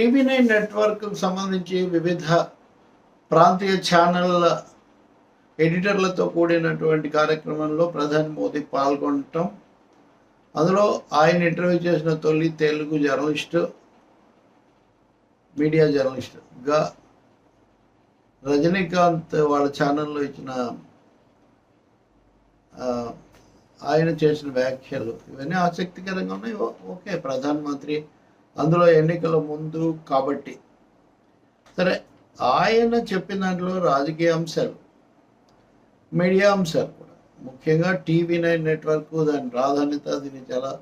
TV nine నెట్వర్క్కు సంబంధించి వివిధ ప్రాంతీయ ఛానళ్ళ ఎడిటర్లతో కూడినటువంటి కార్యక్రమంలో ప్రధాని మోదీ పాల్గొనటం. అందులో ఆయన ఇంటర్వ్యూ చేసిన తొలి తెలుగు జర్నలిస్టు మీడియా జర్నలిస్ట్గా రజనీకాంత్ వాళ్ళ ఛానల్లో ఇచ్చిన ఆయన చేసిన వ్యాఖ్యలు ఇవన్నీ ఆసక్తికరంగా ఉన్నాయి. ఓకే ప్రధానమంత్రి అందులో ఎన్నికల ముందు కాబట్టి. సరే ఆయన చెప్పిన దాంట్లో రాజకీయ అంశాలు మీడియా అంశాలు కూడా. ముఖ్యంగా టీవీ నైన్ నెట్వర్క్ దాని ప్రాధాన్యత దీన్ని చాలా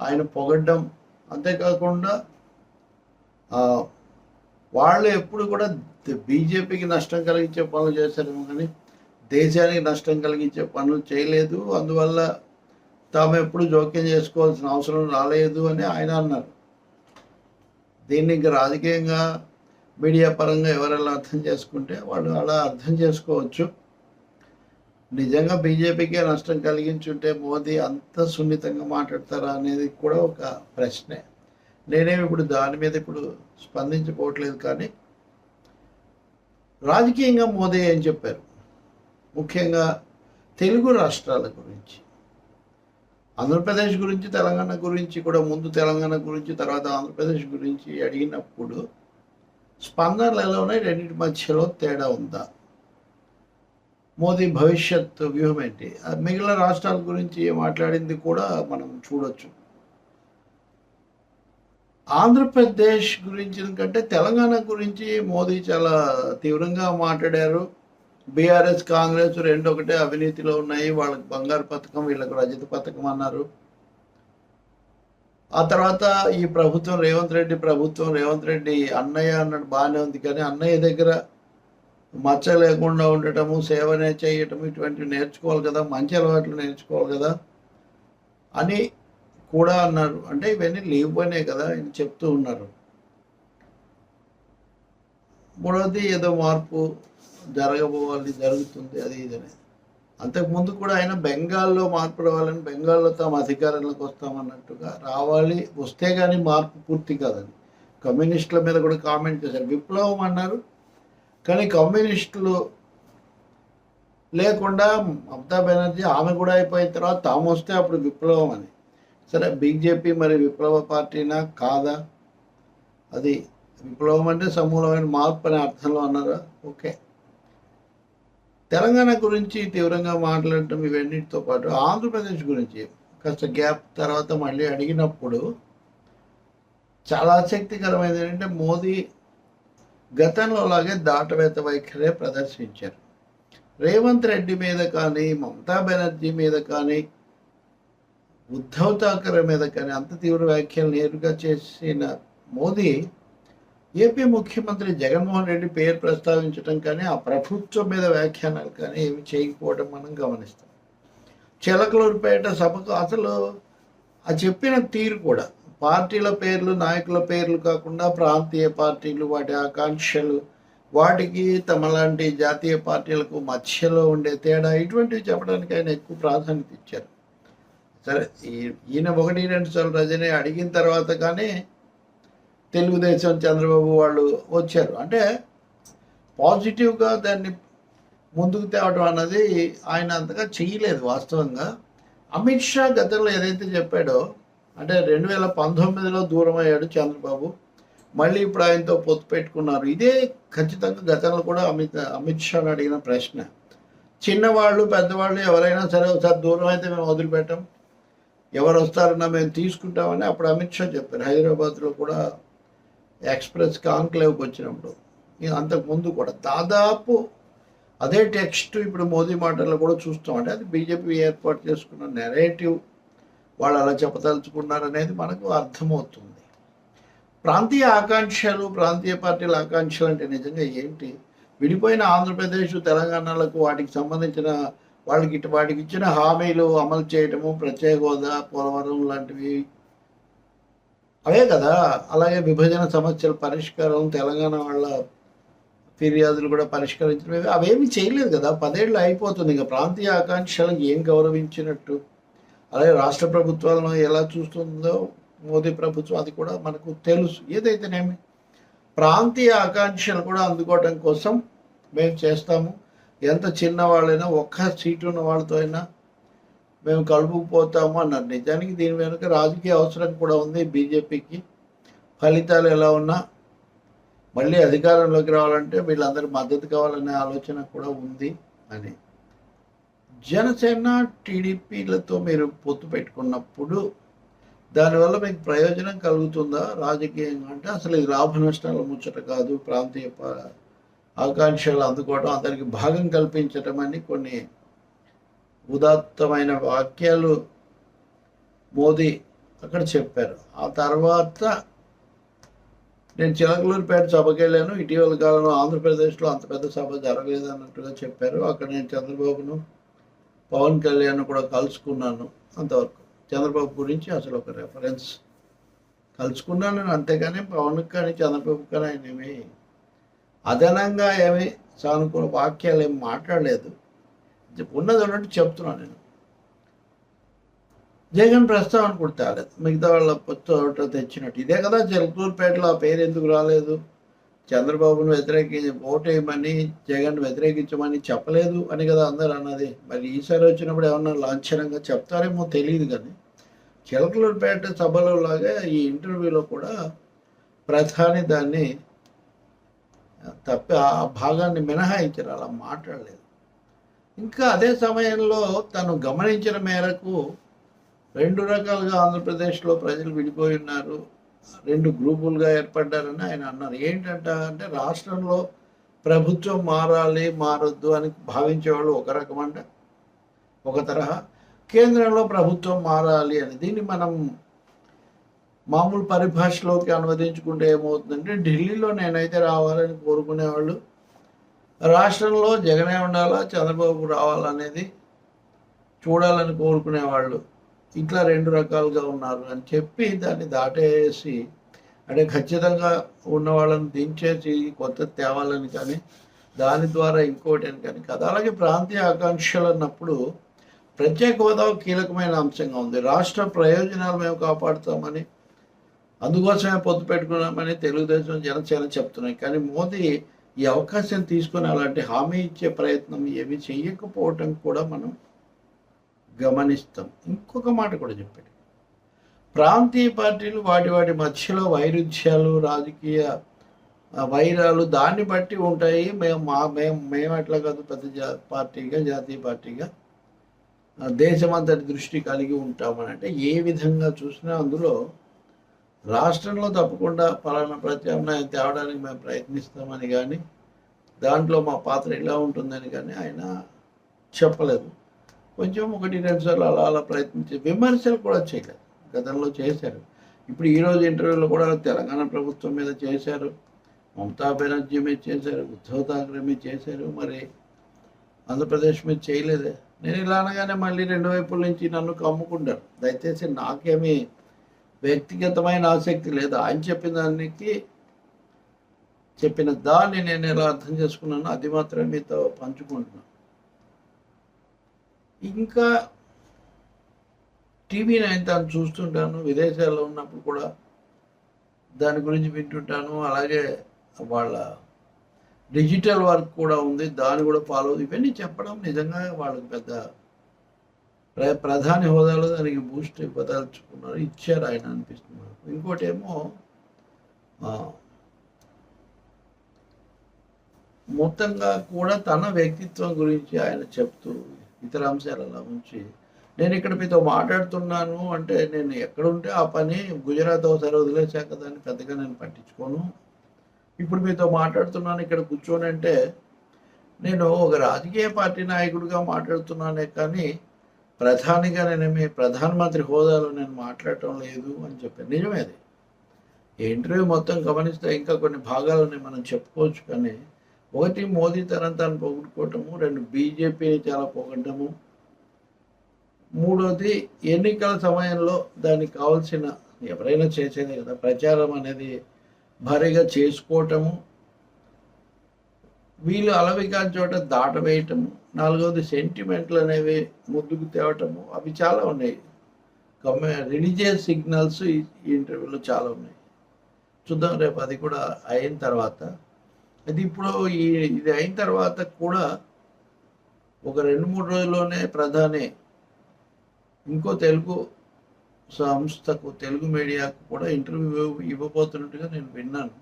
ఆయన పొగడ్డం. అంతేకాకుండా వాళ్ళు ఎప్పుడు కూడా బీజేపీకి నష్టం కలిగించే పనులు చేశారేమో కానీ దేశానికి నష్టం కలిగించే పనులు చేయలేదు. అందువల్ల తాము ఎప్పుడు జోక్యం చేసుకోవాల్సిన అవసరం రాలేదు అని ఆయన అన్నారు. దీన్ని ఇంకా రాజకీయంగా మీడియా పరంగా ఎవరెలా అర్థం చేసుకుంటే వాళ్ళు అలా అర్థం చేసుకోవచ్చు. నిజంగా బీజేపీకే నష్టం కలిగించుంటే మోదీ అంత సున్నితంగా మాట్లాడతారా అనేది కూడా ఒక ప్రశ్నే. నేనేమి ఇప్పుడు దాని మీద ఇప్పుడు స్పందించుకోవట్లేదు కానీ రాజకీయంగా మోదీ ఏం చెప్పారు? ముఖ్యంగా తెలుగు రాష్ట్రాల గురించి. ఆంధ్రప్రదేశ్ గురించి తెలంగాణ గురించి కూడా ముందు తెలంగాణ గురించి తర్వాత ఆంధ్రప్రదేశ్ గురించి అడిగినప్పుడు స్పందనలు ఎలా ఉన్నాయి? రెండింటి మధ్యలో తేడా ఉందా? మోదీ భవిష్యత్ వ్యూహం ఏంటి? మిగిలిన రాష్ట్రాల గురించి మాట్లాడింది కూడా మనం చూడొచ్చు. ఆంధ్రప్రదేశ్ గురించి కంటే తెలంగాణ గురించి మోదీ చాలా తీవ్రంగా మాట్లాడారు. బీఆర్ఎస్ కాంగ్రెస్ రెండు ఒకటే అవినీతిలో ఉన్నాయి. వాళ్ళకి బంగారు పథకం వీళ్ళకి రజత పథకం అన్నారు. ఆ తర్వాత ఈ ప్రభుత్వం రేవంత్ రెడ్డి ప్రభుత్వం రేవంత్ రెడ్డి అన్నయ్య అన్నట్టు బాగానే ఉంది. కానీ అన్నయ్య దగ్గర మచ్చ లేకుండా ఉండటము సేవనే చేయటం ఇటువంటివి నేర్చుకోవాలి కదా మంచి అలవాట్లు నేర్చుకోవాలి కదా అని కూడా అన్నారు. అంటే ఇవన్నీ లేవనే కదా ఆయన చెప్తూ ఉన్నారు. మూడవది ఏదో మార్పు జరగబోవాలి జరుగుతుంది అది ఇది అనేది. అంతకుముందు కూడా ఆయన బెంగాల్లో మార్పు రావాలని బెంగాల్లో తాము అధికారంలోకి వస్తామన్నట్టుగా రావాలి వస్తే కానీ మార్పు పూర్తి కాదని కమ్యూనిస్టుల మీద కూడా కామెంట్ చేశారు. విప్లవం అన్నారు కానీ కమ్యూనిస్టులు లేకుండా మమతా బెనర్జీ ఆమె కూడా అయిపోయిన తర్వాత తాము వస్తే అప్పుడు విప్లవం అని. సరే బీజేపీ మరి విప్లవ పార్టీనా కాదా? అది విప్లవం అంటే సమూలమైన మార్పు అనే అర్థంలో అన్నారా? ఓకే. తెలంగాణ గురించి తీవ్రంగా మాట్లాడటం ఇవన్నిటితో పాటు ఆంధ్రప్రదేశ్ గురించి కాస్త గ్యాప్ తర్వాత మళ్ళీ అడిగినప్పుడు చాలా ఆసక్తికరమైనది ఏంటంటే మోదీ గతంలో లాగే దాటవేత వైఖరే ప్రదర్శించారు. రేవంత్ రెడ్డి మీద కానీ మమతా బెనర్జీ మీద కానీ ఉద్ధవ్ ఠాకరే మీద కానీ అంత తీవ్ర వ్యాఖ్యలు నేరుగా చేసిన మోదీ ఏపీ ముఖ్యమంత్రి జగన్మోహన్ రెడ్డి పేరు ప్రస్తావించడం కానీ ఆ ప్రభుత్వం మీద వ్యాఖ్యానాలు కానీ ఏమి చేయకపోవడం మనం గమనిస్తాం. చిలకలూరుపేట సభకు అసలు ఆ చెప్పిన తీరు కూడా పార్టీల పేర్లు నాయకుల పేర్లు కాకుండా ప్రాంతీయ పార్టీలు వాటి ఆకాంక్షలు వాటికి తమలాంటి జాతీయ పార్టీలకు మధ్యలో ఉండే తేడా ఇటువంటివి చెప్పడానికి ఆయన ఎక్కువ ప్రాధాన్యత ఇచ్చారు. సరే ఈ- ఈయన ఒకటి రెండు సార్లు రజనీ అడిగిన తర్వాత కానీ తెలుగుదేశం చంద్రబాబు వాళ్ళు వచ్చారు. అంటే పాజిటివ్గా దాన్ని ముందుకు తేవడం అన్నది ఆయన అంతగా చేయలేదు వాస్తవంగా. అమిత్ షా గతంలో ఏదైతే చెప్పాడో అంటే రెండు వేల పంతొమ్మిదిలో దూరం అయ్యాడు చంద్రబాబు. మళ్ళీ ఇప్పుడు ఆయనతో పొత్తు పెట్టుకున్నారు. ఇదే ఖచ్చితంగా గతంలో కూడా అమిత్ అమిత్ షాను అడిగిన ప్రశ్న. చిన్నవాళ్ళు పెద్దవాళ్ళు ఎవరైనా సరే ఒకసారి దూరం అయితే మేము వదిలిపెట్టాం. ఎవరు వస్తారన్నా మేము తీసుకుంటామని అప్పుడు అమిత్ షా చెప్పారు. హైదరాబాద్లో కూడా ఎక్స్ప్రెస్ కాన్క్లేవ్కి వచ్చినప్పుడు ఇది అంతకు ముందు కూడా దాదాపు అదే టెక్స్ట్ ఇప్పుడు మోదీ మాటల్లో కూడా చూస్తాం అంటే అది బీజేపీ ఏర్పాటు చేసుకున్న నెరేటివ్ వాళ్ళు అలా చెప్పదలుచుకున్నారనేది మనకు అర్థమవుతుంది. ప్రాంతీయ ఆకాంక్షలు ప్రాంతీయ పార్టీల ఆకాంక్షలు అంటే నిజంగా ఏంటి? విడిపోయిన ఆంధ్రప్రదేశ్ తెలంగాణలకు వాటికి సంబంధించిన వాళ్ళకి ఇటు వాటికి ఇచ్చిన హామీలు అమలు చేయటము ప్రత్యేక హోదా పోలవరం లాంటివి అవే కదా. అలాగే విభజన సమస్యల పరిష్కారం తెలంగాణ వాళ్ళ ఫిర్యాదులు కూడా పరిష్కరించడం అవేమి చేయలేదు కదా. పదేళ్ళు అయిపోతుంది. ఇంకా ప్రాంతీయ ఆకాంక్షలను ఏం గౌరవించినట్టు? అలాగే రాష్ట్ర ప్రభుత్వాలను ఎలా చూస్తుందో మోదీ ప్రభుత్వం అది కూడా మనకు తెలుసు. ఏదైతేనేమి? ప్రాంతీయ ఆకాంక్షలు కూడా అందుకోవడం కోసం మేము చేస్తాము. ఎంత చిన్న వాళ్ళైనా ఒక్క సీటు ఉన్న వాళ్ళతో అయినా మేము కలుపుకుపోతాము అన్నారు. నిజానికి దీని వెనుక రాజకీయ అవసరం కూడా ఉంది బీజేపీకి. ఫలితాలు ఎలా ఉన్నా మళ్ళీ అధికారంలోకి రావాలంటే వీళ్ళందరి మద్దతు కావాలనే ఆలోచన కూడా ఉంది అని. జనసేన టీడీపీలతో మీరు పొత్తు పెట్టుకున్నప్పుడు దానివల్ల మీకు ప్రయోజనం కలుగుతుందా? రాజకీయంగా అంటే అసలు ఇది లాభ నష్టాల ముచ్చట కాదు ప్రాంతీయ ఆకాంక్షలు అందుకోవడం అందరికి భాగం కల్పించటం అని కొన్ని ఉదాత్తమైన వాక్యాలు మోదీ అక్కడ చెప్పారు. ఆ తర్వాత నేను చిలకలూరుపేట సభకి వెళ్ళాను. ఇటీవల కాలంలో ఆంధ్రప్రదేశ్లో అంత పెద్ద సభ జరగలేదు అన్నట్టుగా చెప్పారు. అక్కడ నేను చంద్రబాబును పవన్ కళ్యాణ్ కూడా కలుసుకున్నాను అంతవరకు. చంద్రబాబు గురించి అసలు ఒక రెఫరెన్స్ కలుసుకున్నాను. అంతేగాని పవన్ కానీ చంద్రబాబు కానీ ఆయన ఏమి అదనంగా ఏమి సానుకూల వాక్యాలు ఏమి మాట్లాడలేదు. ఉన్నది ఉన్నట్టు చెప్తున్నాను నేను. జగన్ ప్రస్తావన కూడా తేలేదు. మిగతా వాళ్ళ పొత్తు తెచ్చినట్టు. ఇదే కదా జలకూరుపేటలో ఆ పేరు ఎందుకు రాలేదు? చంద్రబాబును వ్యతిరేకి ఓటేయమని జగన్ వ్యతిరేకించమని చెప్పలేదు అని కదా అందరు అన్నది. మరి ఈసారి వచ్చినప్పుడు ఏమన్నా లాంఛనంగా చెప్తారేమో తెలియదు కానీ చిలకలూరుపేట సభలో లాగా ఈ ఇంటర్వ్యూలో కూడా ప్రధాని దాన్ని తప్పి ఆ భాగాన్ని మినహాయించారు. అలా మాట్లాడలేదు. ఇంకా అదే సమయంలో తను గమనించిన మేరకు రెండు రకాలుగా ఆంధ్రప్రదేశ్లో ప్రజలు విడిపోయి ఉన్నారు. రెండు గ్రూపులుగా ఏర్పడ్డారని ఆయన అన్నారు. ఏంటంట అంటే రాష్ట్రంలో ప్రభుత్వం మారాలి మారొద్దు అని భావించేవాళ్ళు ఒక రకం అంట ఒక తరహా. కేంద్రంలో ప్రభుత్వం మారాలి అని. దీన్ని మనం మామూలు పరిభాషలోకి అనువదించుకుంటే ఏమవుతుందంటే ఢిల్లీలో నేనైతే రావాలని కోరుకునేవాళ్ళు. రాష్ట్రంలో జగనే ఉండాలా చంద్రబాబు రావాలనేది చూడాలని కోరుకునేవాళ్ళు ఇట్లా రెండు రకాలుగా ఉన్నారు అని చెప్పి దాన్ని దాటేసి అంటే ఖచ్చితంగా ఉన్న వాళ్ళని దించేసి కొత్త తేవాలని కానీ దాని ద్వారా ఇంకోటి అని కానీ కదా. అలాగే ప్రాంతీయ ఆకాంక్షలు అన్నప్పుడు ప్రత్యేక హోదా కీలకమైన అంశంగా ఉంది. రాష్ట్ర ప్రయోజనాలు మేము కాపాడుతామని అందుకోసమే పొత్తు పెట్టుకున్నామని తెలుగుదేశం జనసేన చెప్తున్నాయి. కానీ మోదీ ఈ అవకాశం తీసుకుని అలాంటి హామీ ఇచ్చే ప్రయత్నం ఏమి చేయకపోవటం కూడా మనం గమనిస్తాం. ఇంకొక మాట కూడా చెప్పాడు. ప్రాంతీయ పార్టీలు వాటి వాటి మధ్యలో వైరుధ్యాలు రాజకీయ వైరాలు దాన్ని బట్టి ఉంటాయి. మేము మా మేము మేము ఎట్లా కాదు. పెద్ద జా పార్టీగా జాతీయ పార్టీగా దేశమంతటి దృష్టి కలిగి ఉంటామని అంటే ఏ విధంగా చూసినా అందులో రాష్ట్రంలో తప్పకుండా పలానా ప్రత్యామ్నాయం తేవడానికి మేము ప్రయత్నిస్తామని కానీ దాంట్లో మా పాత్ర ఇలా ఉంటుందని కానీ ఆయన చెప్పలేదు. కొంచెం ఒకటి రెండు సార్లు అలా అలా ప్రయత్నించి విమర్శలు కూడా చేయలేదు. గతంలో చేశారు. ఇప్పుడు ఈరోజు ఇంటర్వ్యూలో కూడా తెలంగాణ ప్రభుత్వం మీద చేశారు. మమతా బెనర్జీ మీద చేశారు. ఉద్ధవ్ ఠాక్రే మీద చేశారు. మరి ఆంధ్రప్రదేశ్ మీద చేయలేదే. నేను ఇలా అనగానే మళ్ళీ రెండు వైపుల నుంచి నన్ను కమ్ముకుంటారు. దయచేసి నాకేమీ వ్యక్తిగతమైన ఆసక్తి లేదు. ఆయన చెప్పిన దానికి చెప్పిన దాన్ని నేను ఎలా అర్థం చేసుకున్నానో అది మాత్రమే మీతో పంచుకుంటున్నాను ఇంకా టీవీ నైన్ తను చూస్తుంటాను. విదేశాల్లో ఉన్నప్పుడు కూడా దాని గురించి వింటుంటాను. అలాగే వాళ్ళ డిజిటల్ వర్క్ కూడా ఉంది. దాన్ని కూడా ఫాలో. ఇవన్నీ చెప్పడం నిజంగా వాళ్ళకి పెద్ద ప్రధాని హోదాలో దానికి బూస్ట్ ఇవ్వదలుచుకున్నారు ఇచ్చారు ఆయన అనిపిస్తున్నారు. ఇంకోటి ఏమో మొత్తంగా కూడా తన వ్యక్తిత్వం గురించి ఆయన చెప్తూ ఇతర అంశాలు అలా ఉంచి నేను ఇక్కడ మీతో మాట్లాడుతున్నాను అంటే నేను ఎక్కడుంటే ఆ పని గుజరాత్ ఒకసారి వదిలేశాక దాన్ని పెద్దగా నేను పట్టించుకోను. ఇప్పుడు మీతో మాట్లాడుతున్నాను ఇక్కడ కూర్చొని అంటే నేను ఒక రాజకీయ పార్టీ నాయకుడిగా మాట్లాడుతున్నానే కానీ ప్రధానిగా నేనేమి ప్రధానమంత్రి హోదాలో నేను మాట్లాడటం లేదు అని చెప్పాను. నిజమే అది. ఇంటర్వ్యూ మొత్తం గమనిస్తే ఇంకా కొన్ని భాగాలని మనం చెప్పుకోవచ్చు కానీ ఒకటి మోదీ తరం తాను పొగుడుకోవటము రెండు బీజేపీని చాలా పొగడము మూడోది ఎన్నికల సమయంలో దానికి కావాల్సిన ఎవరైనా చేసేదే కదా ప్రచారం అనేది భారీగా చేసుకోవటము వీళ్ళు అలవికా చోట దాటవేయటము నాలుగవది సెంటిమెంట్లు అనేవి ముందుకు తేవటము అవి చాలా ఉన్నాయి. కమ్యూ రిలీజియస్ సిగ్నల్స్ ఈ ఇంటర్వ్యూలో చాలా ఉన్నాయి. చూద్దాం రేపు అది కూడా అయిన తర్వాత. అది ఇప్పుడు ఈ ఇది అయిన తర్వాత కూడా ఒక రెండు మూడు రోజుల్లోనే ప్రధాని ఇంకో తెలుగు సంస్థకు తెలుగు మీడియాకు కూడా ఇంటర్వ్యూ ఇవ్వబోతున్నట్టుగా నేను విన్నాను.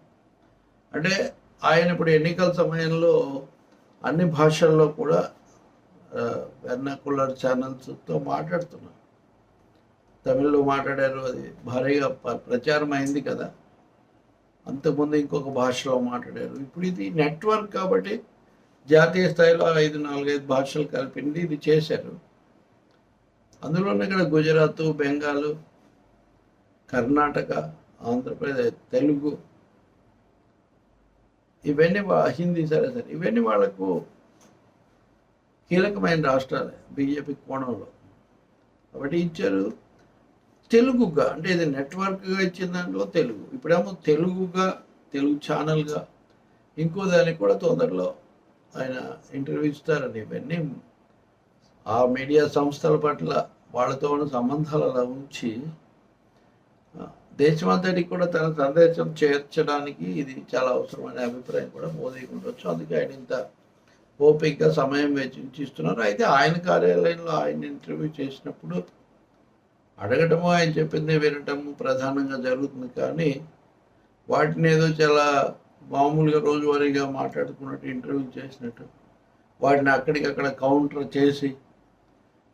అంటే ఆయన ఇప్పుడు ఎన్నికల సమయంలో అన్ని భాషల్లో కూడా వెర్నాకులర్ ఛానల్స్తో మాట్లాడుతున్నారు. తమిళ్ళో మాట్లాడారు అది భారీగా ప్రచారం అయింది కదా. అంతకుముందు ఇంకొక భాషలో మాట్లాడారు. ఇప్పుడు ఇది నెట్వర్క్ కాబట్టి జాతీయ స్థాయిలో ఐదు నాలుగైదు భాషలు కలిపింది ఇది చేశారు. అందులోనే ఇక్కడ గుజరాత్ బెంగాల్ కర్ణాటక ఆంధ్రప్రదేశ్ తెలుగు ఇవన్నీ వా- హిందీ సరే సరే. ఇవన్నీ వాళ్ళకు కీలకమైన రాష్ట్రాలే బీజేపీ కోణంలో. కాబట్టి ఇచ్చారు తెలుగుగా అంటే ఇది నెట్వర్క్గా ఇచ్చిన దాంట్లో తెలుగు. ఇప్పుడేమో తెలుగుగా తెలుగు ఛానల్గా ఇంకో దానికి కూడా తొందరలో ఆయన ఇంటర్వ్యూ ఇస్తారని ఇవన్నీ ఆ మీడియా సంస్థల పట్ల వాళ్ళతో ఉన్న సంబంధాలు అలా ఉంచి దేశమంతటికి కూడా తన సందేశం చేర్చడానికి ఇది చాలా అవసరమైన అభిప్రాయం కూడా మోదీకి ఉండొచ్చు. అందుకే ఆయన ఇంత ఓపికగా సమయం వెచ్చిస్తున్నారు. అయితే ఆయన కార్యాలయంలో ఆయన ఇంటర్వ్యూ చేసినప్పుడు అడగటము ఆయన చెప్పింది వినటము ప్రధానంగా జరుగుతుంది. కానీ వాటిని ఏదో చాలా మామూలుగా రోజువారీగా మాట్లాడుకున్నట్టు ఇంటర్వ్యూ చేసినట్టు వాటిని అక్కడికక్కడ కౌంటర్ చేసి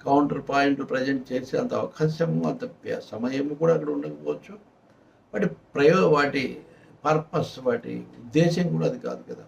కౌంటర్ పాయింట్ ప్రజెంట్ చేసి అంత అవకాశము అంత సమయము కూడా అక్కడ ఉండకపోవచ్చు. వాటి ప్రయో వాటి పర్పస్ వాటి ఉద్దేశం కూడా అది కాదు కదా.